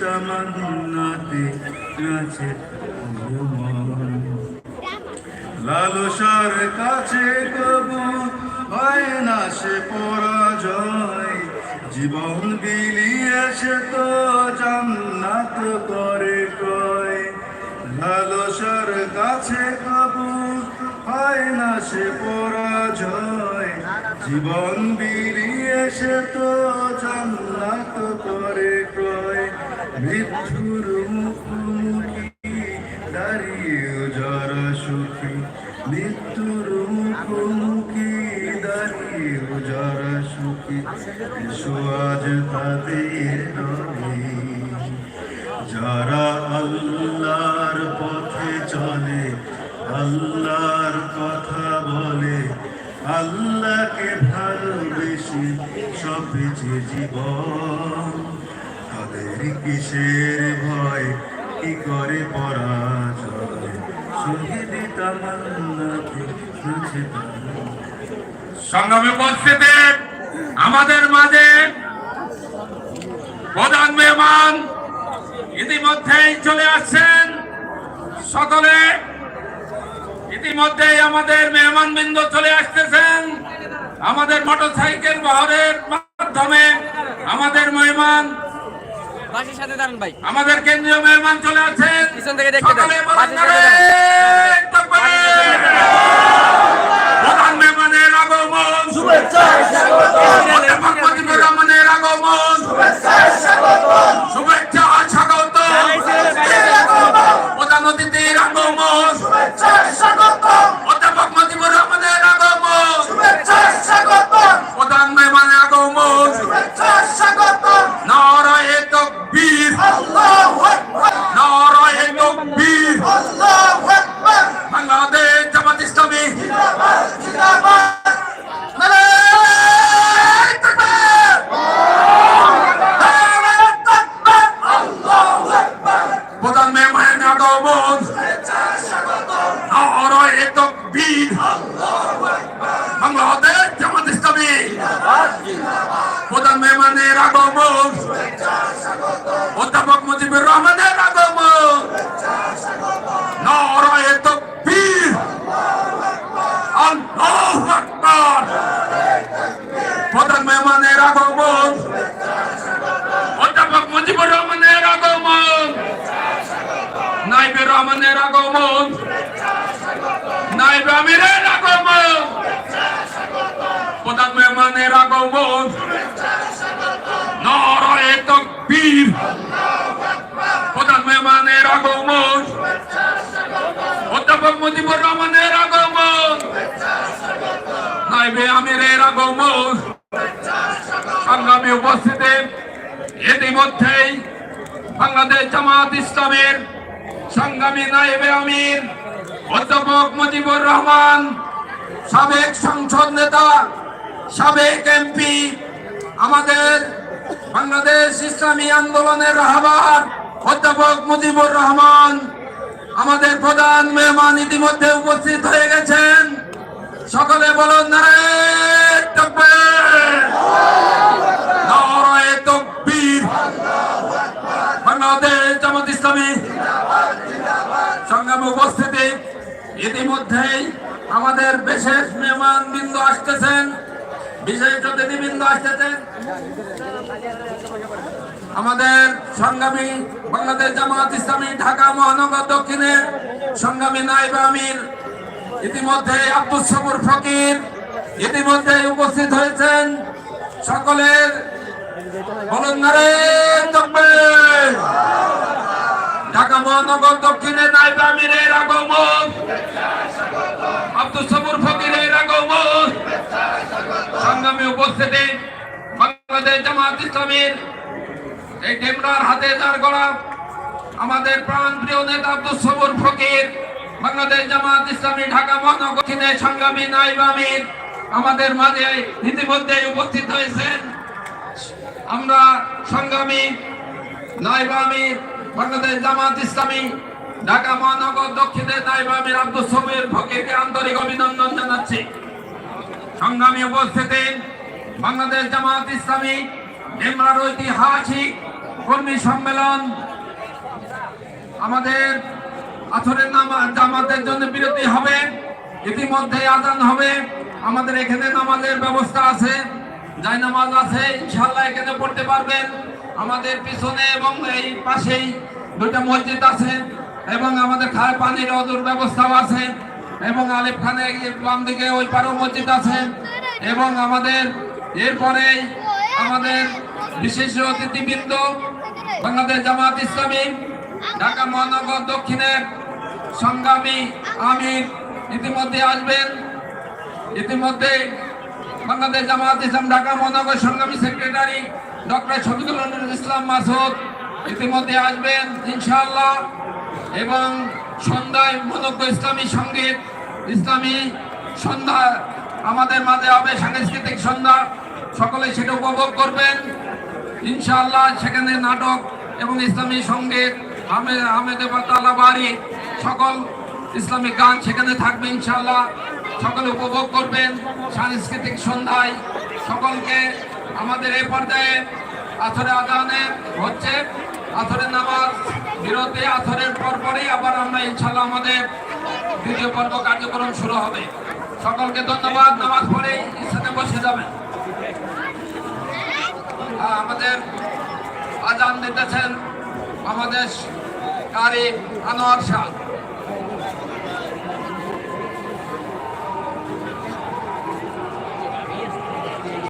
তামান্নাতে নাচে লালসার কাছে কবু হয় না সে পরাজয়। জীবন বিলিয়েছে তো জান্নাত করে কয়। লালসার কাছে কবু হয় না সে পরাজয়। জীবন বিলিয়েছে তো জান্নাত করে কয়। মৃত্যুর মুখোমুখি দাঁড়িয়ে যারা সুখী মৃত্যুর মুখোমুখি দাঁড়িয়ে যারা সুখী এসো আজ তাদের নয় যারা পথে চলে আল্লাহর কথা বলে আল্লাহকে ভালোবেসে সবেছে জীবন। তাদের কিসের ভয়? কি করে সংগ্রামে উপস্থিতি, আমাদের মাঝে প্রধান মেহমান ইতিমধ্যেই চলে আসছেন। সকলে ইতিমধ্যেই আমাদের মেহমান বৃন্দ চলে আসতেছেন। আমাদের মোটরসাইকেল বহরের মাধ্যমে আমাদের মেহমান বাসের সাথে দাঁড়ান ভাই। আমাদের কেন্দ্রীয় মেহমান চলে আছেন। পিছন থেকে দেখতে দেন। বাসের সাথে দাঁড়ান। প্রধান মেহমানের আগমন। অধ্যাপক আগমন নারায়ে তকবীর! বাংলাদেশ জামাত ইসলামী। প্রধান মেহমানের আগমন। অধ্যাপক মুজিবুর রহমানের আগমন নারায়ে তকবীর আল্লাহু আকবার প্রধান মেহমানের আগমন অধ্যাপক মুজিবুর রহমানের আগমন নাইবে রহমানের আগমন নাইবে আমিরের আগমন মেহমানের আগমন নারায়ে তকবীর প্রধান মেহমানের আগমন অধ্যাপক মুজিবুর রহমানের আগমন নাইবে আমিরের আগমন সংগ্রামী উপস্থিতি ইতিমধ্যেই বাংলাদেশ জামাত ইসলামের সংগ্রামী নাইবে আমির, অধ্যাপক মুজিবুর রহমান, সাবেক সংসদ নেতা সাবেক এমপি আমাদের বাংলাদেশ ইসলামী আন্দোলনের রাহবার অধ্যাপক মুজিবুর রহমান, আমাদের প্রধান মেহমান ইতিমধ্যে উপস্থিত হয়ে গেছেন। সকলে বলুন বাংলাদেশ ইসলামী উপস্থিতি। ইতিমধ্যেই আমাদের বিশেষ মেহমান বিন্দু আসতেছেন। বিশেষ অতিথিবৃন্দ আসতেছেন। আমাদের সংগ্রামী বাংলাদেশ জামাত ইসলামী ঢাকা মহানগর দক্ষিণের সংগ্রামী নাইব আমির, ইতিমধ্যে আব্দুল সবুর ফকির ইতিমধ্যে উপস্থিত হয়েছেন। সকলের ঢাকা মহানগর দক্ষিণে নাইব আমিরের আগমন। আব্দুল সবুর ফকিরের আগমন। সংগ্রামী উপস্থিতি, বাংলাদেশ জামাত ইসলামীর এই ডেমরার হাতে দাঁড় করা আমাদের প্রাণ প্রিয় নেতা আব্দুল সবুর ফকির, বাংলাদেশ জামাত ইসলামী ঢাকা মহানগর দক্ষিণে সংগ্রামী নাইব আমির আমাদের মাঝে ইতিমধ্যে উপস্থিত হয়েছেন। আমরা সংগ্রামী নাইব আমির, বাংলাদেশ জামাত ইসলামী ঢাকা মহানগর দক্ষিণে নাইব আমির আব্দুল সবির ফকিরকে আন্তরিক অভিনন্দন জানাচ্ছি। সংগ্রামী উপস্থিতি, বাংলাদেশ জামাত ইসলামী, নিম্নার ঐতিহাসিক কর্মী সম্মেলন। আমাদের আথরের নামা, জামাতের জন্য বিরতি হবে ইতিমধ্যে আদান হবে। আমাদের এখানে নামাজের ব্যবস্থা আছে, যাই নামাজ আছে ইনশাল্লাহ এখানে পড়তে পারবেন। আমাদের পিছনে এবং এই পাশেই দুটা মসজিদ আছে এবং আমাদের খায় পানির অদূর ব্যবস্থাও আছে। এবং আলিফ খানে বাম দিকে ওই পারো মসজিদ আছে। এবং আমাদের এরপরেই আমাদের বিশেষ অতিথিবৃন্দ, বাংলাদেশ জামাত ইসলামী, ঢাকা মহানগর দক্ষিণের সংগ্রামী আমির ইতিমধ্যে আসবেন। ইতিমধ্যে বাংলাদেশ জামাত ইসলাম ঢাকা মহানগর সংগ্রামী সেক্রেটারি ডক্টর শফিকুল ইসলাম মাসুদ ইতিমধ্যে আসবেন ইনশাআল্লাহ। এবং সন্ধ্যায় মনজ্ঞ ইসলামী সংগীত ইসলামী সন্ধ্যা, আমাদের মাঝে হবে সাংস্কৃতিক সন্ধ্যা। সকলে সেটা উপভোগ করবেন। ইনশাআল্লাহ সেখানে নাটক এবং ইসলামী সংগীত আহমেদ তালা বাড়ি, সকল ইসলামিক গান সেখানে থাকবে ইনশাআল্লাহ। সকলে উপভোগ করবেন সাংস্কৃতিক সন্ধ্যায়। সকলকে আমাদের এই পর্যায়ে আথরে আদানে হচ্ছে আথরের নামাজ, বিরতি আথরের পরপরই আবার আমরা ইনশাল্লাহ আমাদের দ্বিতীয় পর্ব কার্যক্রম শুরু হবে। সকলকে ধন্যবাদ, নামাজ পড়ে সাথে বসে যাবেন। আমাদের আজান দিতেছেন আমাদের কারি আনোয়ার শাহ।